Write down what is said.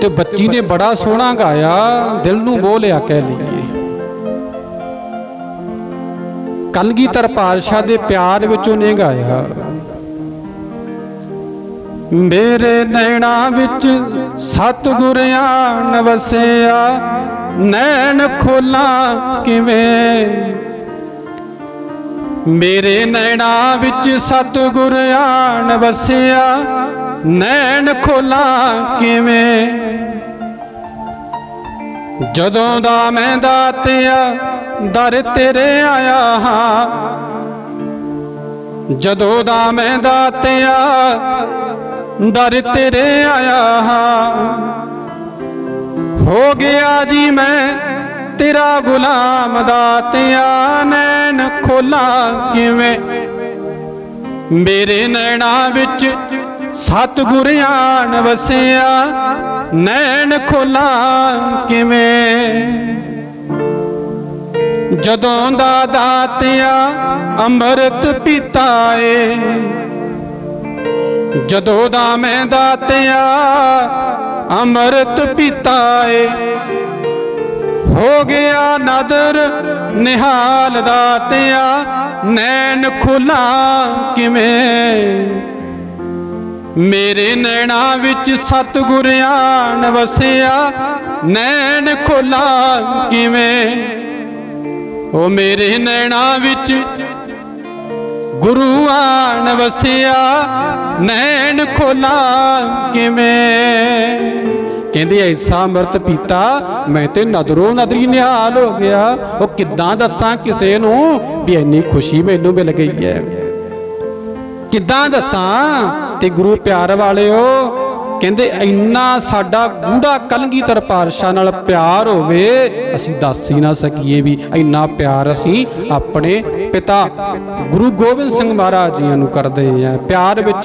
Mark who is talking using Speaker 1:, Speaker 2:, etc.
Speaker 1: ਤੇ ਬੱਚੀ ਨੇ ਬੜਾ ਸੋਹਣਾ ਗਾਇਆ ਦਿਲ ਨੂੰ ਮੋਹ ਲਿਆ ਕਹਿ ਲਈਏ। ਕਲਗੀਧਰ ਪਾਤਸ਼ਾਹ ਦੇ ਪਿਆਰ ਵਿੱਚ ਉਹਨੇ ਗਾਇਆ। ਮੇਰੇ ਨੈਣਾ ਵਿੱਚ ਸਤਿਗੁਰ ਆਣ ਵਸਿਆ ਨੈਣ ਖੋਲਾਂ ਕਿਵੇਂ? ਮੇਰੇ ਨੈਣਾ ਵਿੱਚ ਸਤਿਗੁਰ ਆਣ ਵਸਿਆ ਨੈਣ ਖੋਲਾਂ ਕਿਵੇਂ? ਜਦੋਂ ਦਾ ਮੈਂ ਦਾਤਿਆ, ਦਰ ਤੇਰੇ ਆਇਆ ਹਾਂ। ਜਦੋਂ ਦਾ ਮੈਂ ਦਾਤਿਆ, ਦਰ ਤੇਰੇ ਆਇਆ ਹਾਂ। ਹੋ ਗਿਆ ਜੀ ਮੈਂ ਤੇਰਾ ਗੁਲਾਮ ਦਾਤਿਆ, ਨੈਣ ਖੋਲਾਂ ਕਿਵੇਂ? ਮੇਰੇ ਨੈਣਾ ਵਿੱਚ ਸਤਿਗੁਰ ਆਣ ਵਸਿਆ, ਨੈਣ ਖੋਲਾਂ ਕਿਵੇਂ? ਜਦੋਂ ਦਾ ਦਾਤਿਆ ਅੰਮ੍ਰਿਤ ਪੀਤਾ ਏ ਜਦੋਂ ਦਾ ਮੈਂ ਦਾਤਿਆ ਅੰਮ੍ਰਿਤ ਪੀਤਾ ਏ ਹੋ ਗਿਆ ਨਦਰ ਨਿਹਾਲ ਦਾਤਿਆ, ਨੈਣ ਖੁਲਾ ਕਿਵੇਂ? ਮੇਰੇ ਨੈਣਾ ਵਿੱਚ ਸਤਿਗੁਰ ਆਣ ਵਸਿਆ। ਨੈਣ ਖੋਲਾ ਕਿਵੇਂ? ਉਹ ਮੇਰੇ ਨੈਣਾ ਵਿੱਚ ਗੁਰੂ ਆਣ ਵਸਿਆ। ਨੈਣ ਖੋਲਾ ਕਿਵੇਂ? ਕਹਿੰਦੇ ਐਸਾ ਅੰਮ੍ਰਿਤ ਪੀਤਾ, ਮੈਂ ਤੇ ਨਦਰੋਂ ਨਦਰੀ ਨਿਹਾਲ ਹੋ ਗਿਆ। ਉਹ ਕਿੱਦਾਂ ਦੱਸਾਂ ਕਿਸੇ ਨੂੰ ਵੀ ਇੰਨੀ ਖੁਸ਼ੀ ਮੈਨੂੰ ਮਿਲ ਗਈ ਹੈ? ਕਿੱਦਾਂ ਦੱਸਾਂ? ਤੇ ਗੁਰੂ ਪਿਆਰ ਵਾਲਿਓ, ਕਹਿੰਦੇ ਇੰਨਾ ਸਾਡਾ ਗੂੜਾ ਕਲਗੀਧਰ ਪਾਤਸ਼ਾਹ ਨਾਲ ਪਿਆਰ ਹੋਵੇ, ਅਸੀਂ ਦੱਸ ਹੀ ਨਾ ਸਕੀਏ ਵੀ ਇੰਨਾ ਪਿਆਰ ਅਸੀਂ ਆਪਣੇ ਪਿਤਾ ਗੁਰੂ ਗੋਬਿੰਦ ਸਿੰਘ ਮਹਾਰਾਜ ਜੀਆਂ ਨੂੰ ਕਰਦੇ ਆ ਪਿਆਰ ਵਿੱਚ